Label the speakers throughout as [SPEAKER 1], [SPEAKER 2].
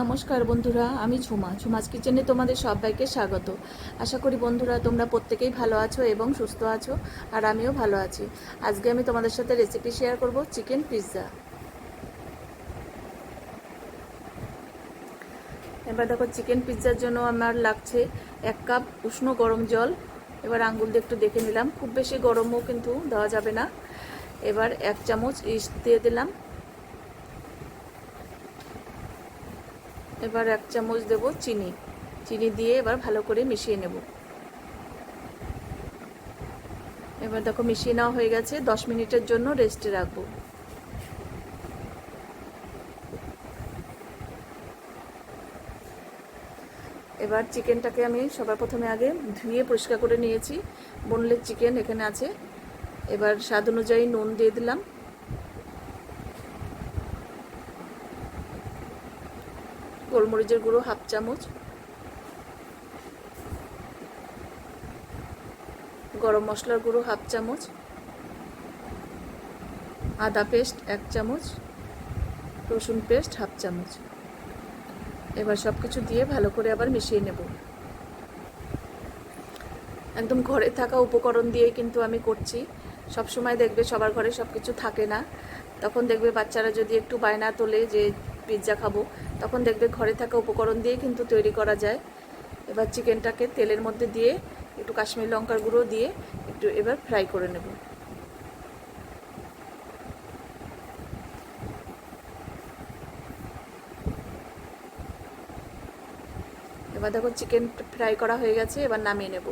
[SPEAKER 1] নমস্কার বন্ধুরা, আমি ঝুমা। ঝুমাস কিচেনে তোমাদের সবাইকে স্বাগত। আশা করি বন্ধুরা, তোমরা প্রত্যেকেই ভালো আছো এবং সুস্থ আছো, আর আমিও ভালো আছি। আজকে আমি তোমাদের সাথে রেসিপি শেয়ার করব চিকেন পিৎজা এবার দেখো চিকেন পিৎজার জন্য আমার লাগছে এক কাপ উষ্ণ গরম জল। এবার আঙ্গুল দিয়ে একটু দেখে নিলাম। খুব বেশি গরমও কিন্তু দেওয়া যাবে না। এবার এক চামচ ইস্ট দিয়ে দিলাম। এবার এক চামচ দেব চিনি। চিনি দিয়ে এবার ভালো করে মিশিয়ে নেব। এবার দেখো মিশিয়ে নেওয়া হয়ে গেছে। দশ মিনিটের জন্য রেস্টে রাখব। এবার চিকেনটাকে আমি সবার প্রথমে আগে ধুয়ে পরিষ্কার করে নিয়েছি। বোনলেস চিকেন এখানে আছে। এবার স্বাদ অনুযায়ী নুন দিয়ে দিলাম। গোলমরিচের গুঁড়ো হাফ চামচ। গরম মশলার গুঁড়ো হাফ চামচ। আদা পেস্ট এক চামচ। রসুন পেস্ট হাফ চামচ। এবার সব কিছু দিয়ে ভালো করে আবার মিশিয়ে নেব। একদম ঘরে থাকা উপকরণ দিয়ে কিন্তু আমি করছি। সব সময় দেখবে সবার ঘরে সব কিছু থাকে না। তখন দেখবে বাচ্চারা যদি একটু বায়না তোলে যে পিৎজা খাব। তখন দেখবে ঘরে থাকা উপকরণ দিয়ে কিন্তু তৈরি করা যায়। এবার চিকেনটাকে তেলের মধ্যে দিয়ে, একটু কাশ্মীর লঙ্কার গুঁড়ো দিয়ে একটু এবার ফ্রাই করে নেব। এবার দেখো চিকেন ফ্রাই করা হয়ে গেছে, এবার নামিয়ে নেব।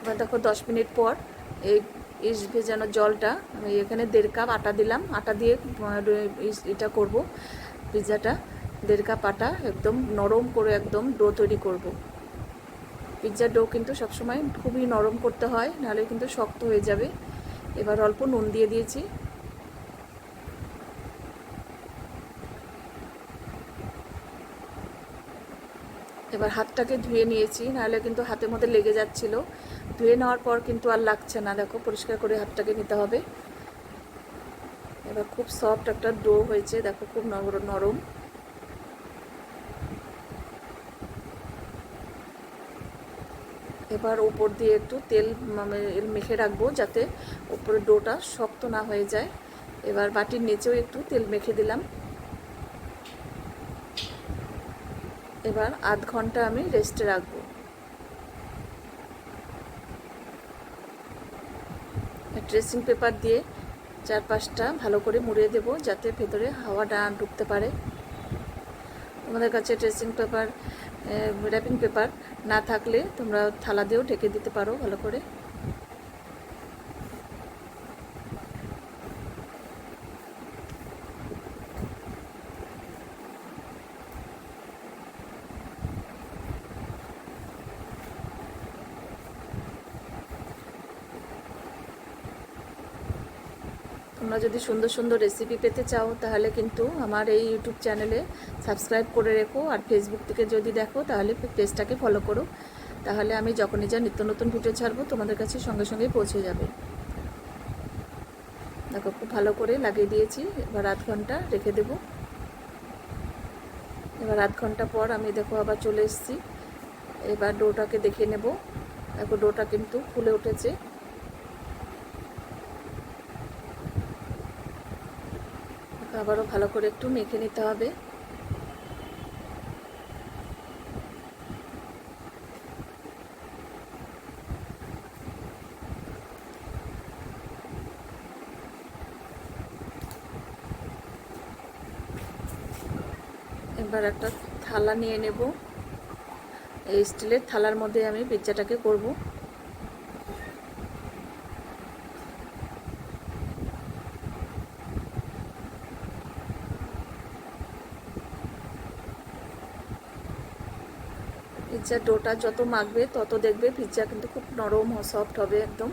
[SPEAKER 1] এবার দেখো দশ মিনিট পর এই ইস ভেজানো জলটা, আমি এখানে দেড় কাপ আটা দিলাম। আটা দিয়ে এটা করব, পিৎজাটা। দেড় কাপ আটা একদম নরম করে একদম ডো তৈরি করব। পিৎজার ডো কিন্তু সবসময় খুবই নরম করতে হয়, নাহলে কিন্তু শক্ত হয়ে যাবে। এবার অল্প নুন দিয়ে দিয়েছি। এবার হাতটাকে ধুয়ে নিয়েছি, নাহলে কিন্তু হাতের মধ্যে লেগে যাচ্ছিল। ধুয়ে নেওয়ার পর কিন্তু আর লাগছে না। দেখো, পরিষ্কার করে হাতটাকে নিতে হবে। এবার খুব সফট একটা ডো হয়েছে। দেখো, খুব নরম। এবার ওপর দিয়ে একটু তেল মেখে রাখব যাতে উপরে ডোটা শক্ত না হয়ে যায়। এবার বাটির নিচেও একটু তেল মেখে দিলাম। এবার আধ ঘণ্টা আমি রেস্টে রাখব। ড্রেসিং পেপার দিয়ে চারপাশটা ভালো করে মুড়িয়ে দেব, যাতে ভেতরে হাওয়া ডান ঢুকতে পারে। তোমাদের কাছে ড্রেসিং পেপার র্যাপিং পেপার না থাকলে তোমরা থালা দিয়েও ঢেকে দিতে পারো ভালো করে। তোমরা যদি সুন্দর সুন্দর রেসিপি পেতে চাও, তাহলে কিন্তু আমার এই ইউটিউব চ্যানেলে সাবস্ক্রাইব করে রেখো। আর ফেসবুক থেকে যদি দেখো, তাহলে পেজটাকে ফলো করো। তাহলে আমি যখনই যা নিত্য নতুন ভিডিও ছাড়বো, তোমাদের কাছে সঙ্গে সঙ্গে পৌঁছে যাবে। দেখো, খুব ভালো করে লাগিয়ে দিয়েছি। এবার আধ ঘণ্টা রেখে দেব। এবার আধ ঘণ্টা পর আমি দেখো আবার চলে এসেছি। এবার ডোটাকে দেখে নেব। দেখো ডোটা কিন্তু ফুলে উঠেছে। আবারও ভালো করে একটু মেখে নিতে হবে। এবার একটা থালা নিয়ে নেব। এই স্টিলের থালার মধ্যে আমি পিৎজাটাকে করব। পিৎজার ডোটা যত মাখবে, তত দেখবে পিৎজা কিন্তু খুব নরম সফট হবে একদম।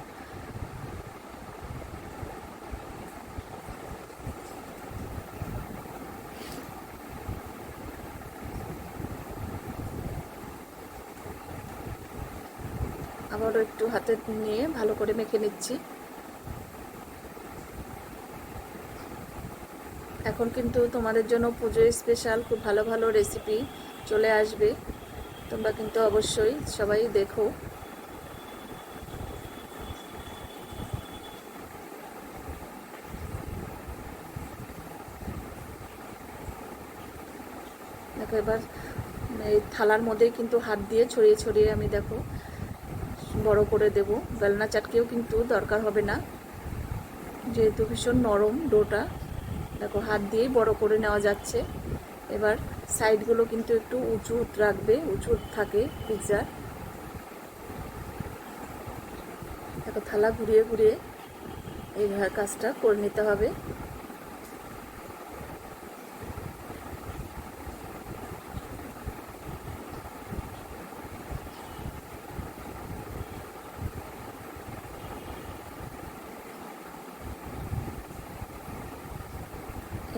[SPEAKER 1] আবারও একটু হাতে নিয়ে ভালো করে মেখে নিচ্ছি। এখন কিন্তু তোমাদের জন্য পুজোর স্পেশাল খুব ভালো ভালো রেসিপি চলে আসবে। তোমরা কিন্তু অবশ্যই সবাই দেখো। দেখো এবার, এই থালার মধ্যে কিন্তু হাত দিয়ে ছড়িয়ে ছড়িয়ে আমি দেখো, বড় করে দেব। বেলনা চাটকেও কিন্তু দরকার হবে না। যেহেতু ভীষণ নরম ডোটা, দেখো হাত দিয়েই বড় করে নেওয়া যাচ্ছে। এবার সাইডগুলো কিন্তু একটু উঁচু রাখবে, উঁচু থাকে পিৎজার। একটা থালা ঘুরিয়ে ঘুরিয়ে এইভাবে কাজটা করে নিতে হবে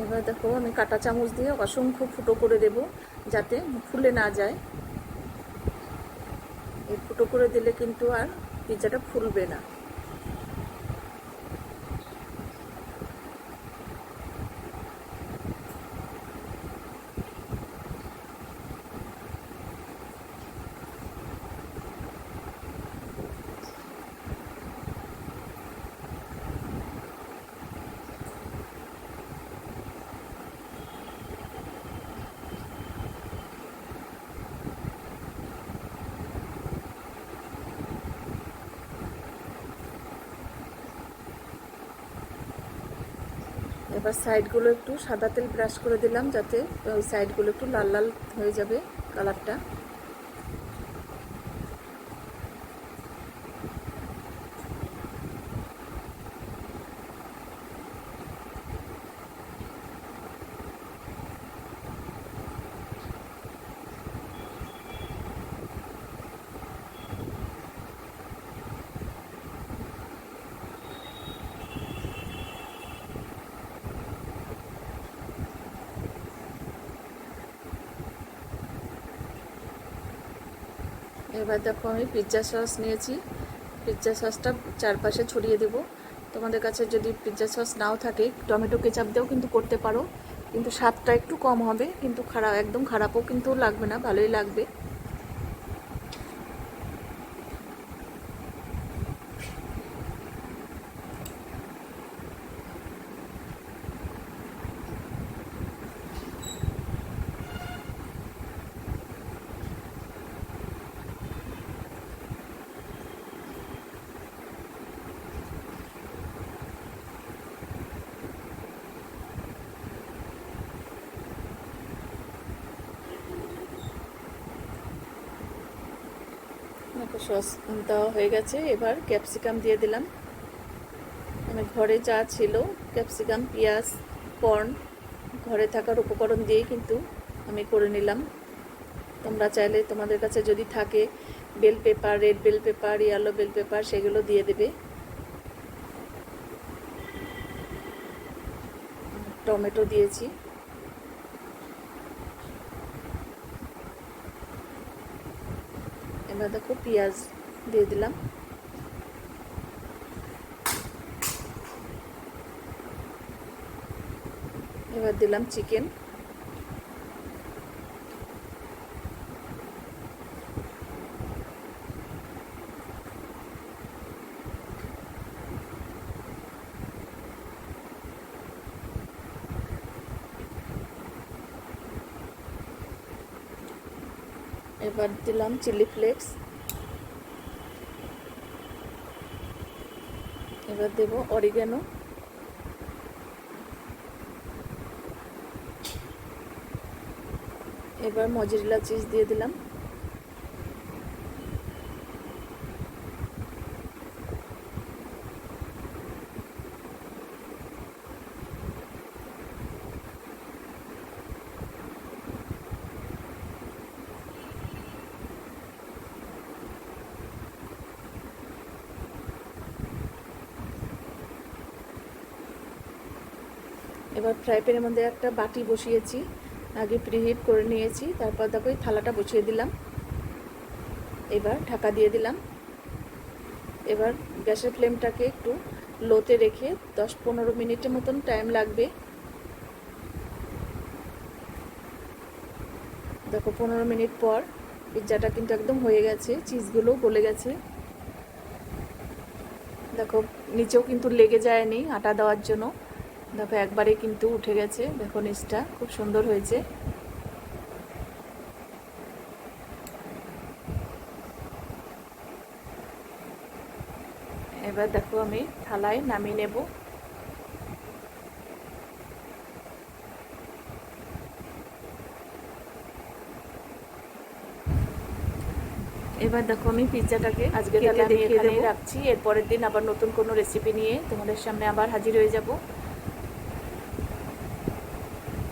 [SPEAKER 1] এবার দেখো, আমি কাটা চামচ দিয়ে অসংখ্য ফুটো করে দেব যাতে ফুলে না যায়। এই ফুটো করে দিলে কিন্তু আর পিৎজাটা ফুলবে না। এবার সাইডগুলো একটু সাদা তেল ব্রাশ করে দিলাম যাতে, ওই সাইডগুলো একটু লাল লাল হয়ে যাবে কালারটা এবার দেখো আমি পিৎজা সস নিয়েছি। পিৎজা সসটা চারপাশে ছড়িয়ে দেব। তোমাদের কাছে যদি পিৎজা সস নাও থাকে, টমেটো কেচাপ দিয়েও কিন্তু করতে পারো। কিন্তু স্বাদটা একটু কম হবে, কিন্তু খারাপ একদম খারাপও কিন্তু লাগবে না, ভালোই লাগবে দেখো সস দেওয়া হয়ে গেছে। এবার ক্যাপসিকাম দিয়ে দিলাম। আমি ঘরে যা ছিল, ক্যাপসিকাম, পেঁয়াজ, কর্ন, ঘরে থাকার উপকরণ দিয়েই কিন্তু আমি করে নিলাম। তোমরা চাইলে তোমাদের কাছে যদি থাকে, bell pepper, red bell pepper, yellow bell pepper, সেগুলো দিয়ে দেবে। টমেটো দিয়েছি। এবার দেখো পেঁয়াজ দিয়ে দিলাম। এবার দিলাম চিকেন। এবার দিলাম চিলি ফ্লেক্স। এবার দেব অরিগ্যানো এবার মজুরিলা চিজ দিয়ে দিলাম। এবার ফ্রাই প্যানের মধ্যে একটা বাটি বসিয়েছি, আগে প্রিহিট করে নিয়েছি, তারপর দেখো এই থালাটা বসিয়ে দিলাম। এবার ঢাকা দিয়ে দিলাম। এবার গ্যাসের ফ্লেমটাকে একটু লোতে রেখে দশ পনেরো মিনিটের মতন টাইম লাগবে। দেখো পনেরো মিনিট পর পিজ্জাটা কিন্তু একদম হয়ে গেছে চিজগুলো গলে গেছে। দেখো, নিচেও কিন্তু লেগে যায়নি আটা দেওয়ার জন্য। দেখো একবারে কিন্তু উঠে গেছে। দেখো নিচটা খুব সুন্দর হয়েছে। এবার দেখো আমি থালায় নামিয়ে নেব। এবার দেখো আমি পিৎজাটাকে আজকে আমি রাখছি। এরপরের দিন আবার নতুন কোনো রেসিপি নিয়ে তোমাদের সামনে আবার হাজির হয়ে যাব।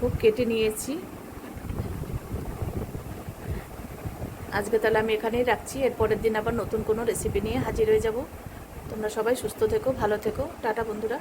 [SPEAKER 1] খুব কেটে নিয়েছি। আজকে তাহলে আমি এখানেই রাখছি, এরপরের দিন আবার নতুন কোনো রেসিপি নিয়ে হাজির হয়ে যাব। তোমরা সবাই সুস্থ থেকো, ভালো থেকো। টাটা বন্ধুরা।